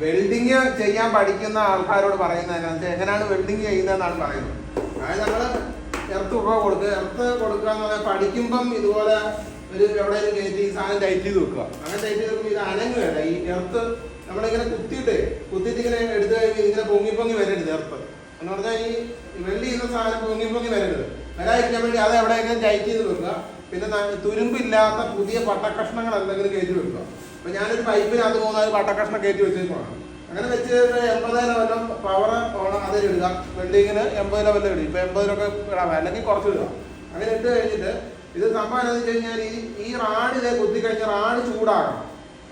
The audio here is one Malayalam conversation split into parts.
വെൽഡിങ് ചെയ്യാൻ പഠിക്കുന്ന ആൾക്കാരോട് പറയുന്നത് എങ്ങനെയാണ് വെൽഡിങ് ചെയ്യുന്നതെന്നാണ് പറയുന്നത്. അതായത് നമ്മൾ എർത്ത് രൂപ കൊടുക്കുക. എർത്ത് കൊടുക്കുക എന്ന് പറഞ്ഞാൽ പഠിക്കുമ്പം ഇതുപോലെ ഒരു എവിടെയെങ്കിലും കയറ്റി ഈ സാധനം ടൈറ്റ് ചെയ്ത് വെക്കുക. അങ്ങനെ ടൈറ്റ് ചെയ്ത് വെക്കുമ്പോൾ ഇത് അനങ്ങുകയല്ല. ഈ എർത്ത് നമ്മളിങ്ങനെ കുത്തിയിട്ട് കുത്തിയിട്ട് ഇങ്ങനെ എടുത്തു കഴിയുമ്പോൾ ഇങ്ങനെ പൊങ്ങി പൊങ്ങി വരരുത് എർത്ത്. എന്ന് പറഞ്ഞാൽ ഈ വെള്ളി ചെയ്യുന്ന സാധനം പൊങ്ങി പൊങ്ങി വരരുത് വരാതിരിക്കാൻ വേണ്ടി അത് എവിടെയെങ്കിലും ടൈറ്റ് ചെയ്ത് വെക്കുക. പിന്നെ തുരുമ്പില്ലാത്ത പുതിയ പട്ടക്കഷ്ണങ്ങൾ എന്തെങ്കിലും കയറ്റി വെക്കുക. അപ്പൊ ഞാനൊരു പൈപ്പിനകത്ത് ഒരു പട്ടക്കഷ്ണം കയറ്റി വെച്ചേക്കുവാണ്. അങ്ങനെ വെച്ച് എൺപത് ലെവലും പവർ ഓണം അതിൽ ഇടുക. വെൽഡിങ്ങിന് എൺപത് ലെവലിൽ ഇടും ഇപ്പൊ എൺപതിലൊക്കെ ഇടാം. അല്ലെങ്കിൽ കുറച്ച് ഇടുക അങ്ങനെ ഇട്ട് കഴിഞ്ഞിട്ട് ഇത് സംഭവം എന്താണെന്ന് വെച്ച് കഴിഞ്ഞാൽ ഈ ഈ റാഡ് ഇതേ കുത്തി കഴിഞ്ഞാൽ റാഡ് ചൂടാകണം.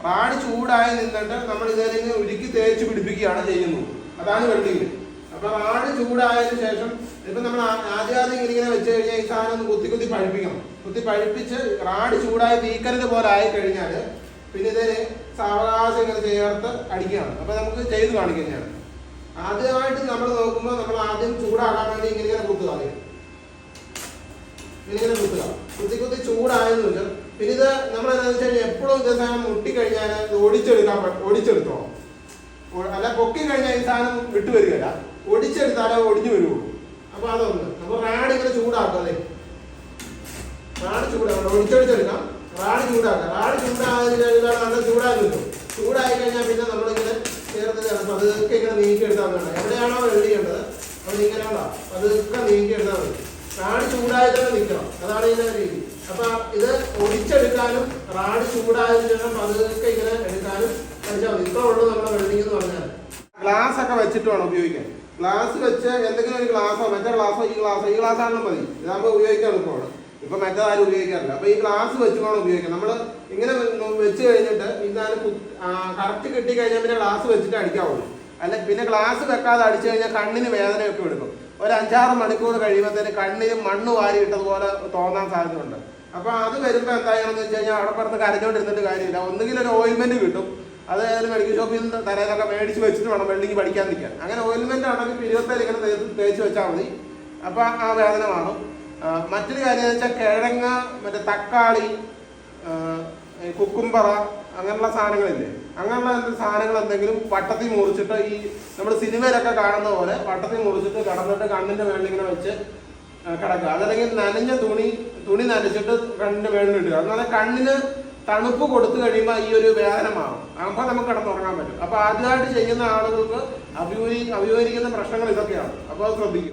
റാഡ് ചൂടായി നിന്നിട്ട് നമ്മൾ ഇതിനെ ഉരുക്കി തേച്ച് പിടിപ്പിക്കുകയാണ് ചെയ്യുന്നത്. അതാണ് വെൽഡിങ് അപ്പൊ ആണ് ചൂടായതിനു ശേഷം ഇപ്പൊ നമ്മൾ ആ- ആദ്യം ആദ്യം ഇങ്ങനെ വെച്ച് കഴിഞ്ഞാൽ ഈ സാധനം ഒന്ന് കുത്തി കുത്തി പഴിപ്പിക്കണം. കുത്തി പഴിപ്പിച്ച് റാഡ് ചൂടായി തീക്കരുത് പോലെ ആയി കഴിഞ്ഞാൽ പിന്നെ ഇതിന് സാവകാശം ഇങ്ങനെ ചേർത്ത് അടിക്കുകയാണ്. അപ്പൊ നമുക്ക് ചെയ്ത് കാണിക്കുന്നതാണ് ആദ്യമായിട്ട് നമ്മൾ നോക്കുമ്പോൾ നമ്മൾ ആദ്യം ചൂടാക്കാൻ വേണ്ടി ഇങ്ങനെ ഇങ്ങനെ കുത്തുക. ഇങ്ങനെ കുത്തുക. കുത്തി കുത്തി ചൂടായെന്ന് പിന്നെ ഇത് നമ്മൾ എന്താണെന്ന് വെച്ച് കഴിഞ്ഞാൽ എപ്പോഴും ഇത് സാധനം മുട്ടിക്കഴിഞ്ഞാൽ ഓടിച്ചെടുക്കാൻ ഓടിച്ചെടുത്തോളാം. അല്ല പൊക്കി കഴിഞ്ഞാൽ ഈ സാധനം വിട്ടു വരികയില്ല. ഒടിച്ചെടുത്താലേ ഒടിഞ്ഞു വരുള്ളൂ. അപ്പൊ അതൊന്ന്. അപ്പൊ റാഡ് ഇങ്ങനെ അല്ലേ? റാഡ് ചൂടാക്കണം. ഒടിച്ചൊടിച്ചെടുക്കാം. റാഡ് ചൂടാക്കാം. റാഡ് കഴിഞ്ഞാൽ നല്ല കിട്ടും ചൂടായി കഴിഞ്ഞാൽ പിന്നെ നമ്മളിങ്ങനെ ചേർത്ത് ചേർത്ത് പതുക്കെ ഇങ്ങനെ നീക്കിയെടുത്താൽ വേണം എവിടെയാണോ വെള്ളിയേണ്ടത് അവിടെ ഇങ്ങനെ ഉള്ള പതുക്കെ നീക്കിയെടുത്താൽ മതി. റാഡ് ചൂടായി തന്നെ നിൽക്കണം. അതാണ് ഇതിന്റെ രീതി. അപ്പൊ ഇത് ഒടിച്ചെടുക്കാനും റാഡ് ചൂടായതിനു ശേഷം പതുക്കെ ഇങ്ങനെ എടുക്കാനും പഠിച്ചാൽ മതി. ഇത്ര നമ്മുടെ എന്ന് പറഞ്ഞാൽ. ഗ്ലാസ് ഒക്കെ വെച്ചിട്ട് വേണം ഉപയോഗിക്കാൻ. ഗ്ലാസ് വെച്ച് എന്തെങ്കിലും ഒരു ക്ലാസ്സോ മറ്റേ ക്ലാസ്സോ ഈ ക്ലാസ്സോ ഈ ക്ലാസ് ആണെങ്കിലും മതി. ഇതാകുമ്പോൾ ഉപയോഗിക്കാൻ എളുപ്പമാണ് ഇപ്പൊ മറ്റേ ആരും ഉപയോഗിക്കാറില്ല. അപ്പൊ ഈ ക്ലാസ് വെച്ച് വേണം ഉപയോഗിക്കാൻ. നമ്മൾ ഇങ്ങനെ വെച്ച് കഴിഞ്ഞിട്ട് ഇതാണ് കറക്റ്റ് കിട്ടി കഴിഞ്ഞാൽ പിന്നെ ക്ലാസ് വെച്ചിട്ട് അടിക്കാവുള്ളൂ. അല്ല പിന്നെ ക്ലാസ് വെക്കാതെ അടിച്ചു കഴിഞ്ഞാൽ കണ്ണിന് വേദനയൊക്കെ എടുക്കും. ഒരു അഞ്ചാറ് മണിക്കൂർ കഴിയുമ്പോഴത്തേന് കണ്ണിന് മണ്ണ് വാരി ഇട്ടതുപോലെ തോന്നാൻ സാധ്യതയുണ്ട്. അപ്പൊ അത് വരുമ്പോൾ എന്തായാലും എന്ന് വെച്ച് കഴിഞ്ഞാൽ അവിടെ പുറത്ത് കരഞ്ഞോണ്ടിരുന്നിട്ട് കാര്യമില്ല. ഒന്നുകിൽ ഒരു ഓയിൽമെന്റ് കിട്ടും. അത് മെഡിക്കൽ ഷോപ്പിൽ നിന്ന് തലേന്നൊക്കെ മേടിച്ച് വെച്ചിട്ട് വേണം വെള്ളിക്ക് പഠിക്കാൻ നിൽക്കാൻ. അങ്ങനെ ഓയിൽമെന്റ് ആണെങ്കിൽ ഇരുപത്തേഴ് ഇങ്ങനെ തേച്ച് വെച്ചാൽ മതി. അപ്പോൾ ആ വേദന മാറും. മറ്റൊരു കാര്യം എന്ന് വെച്ചാൽ കിഴങ്ങ് മറ്റേ തക്കാളി കുക്കുംപറ അങ്ങനെയുള്ള സാധനങ്ങളില്ലേ? അങ്ങനെയുള്ള സാധനങ്ങൾ എന്തെങ്കിലും വട്ടത്തിൽ മുറിച്ചിട്ട് ഈ നമ്മൾ സിനിമയിലൊക്കെ കാണുന്ന പോലെ വട്ടത്തിൽ മുറിച്ചിട്ട് കിടന്നിട്ട് കണ്ണിന്റെ മേളിൽ ഇങ്ങനെ വെച്ച് കിടക്കുക. അതല്ലെങ്കിൽ നനഞ്ഞ തുണി തുണി നനച്ചിട്ട് കണ്ണിന്റെ മേളിൽ ഇടുക. എന്നാൽ കണ്ണിന് തണുപ്പ് കൊടുത്തു കഴിയുമ്പോൾ ഈ ഒരു വേദന അപ്പോൾ നമുക്ക് കിടന്നുറങ്ങാൻ പറ്റും. അപ്പോൾ ആദ്യമായിട്ട് ചെയ്യുന്ന ആളുകൾക്ക് അഭിമുഖീ അഭിമുഖീകരിക്കുന്ന പ്രശ്നങ്ങൾ ഇതൊക്കെയാണ്. അപ്പോൾ അത് ശ്രദ്ധിക്കും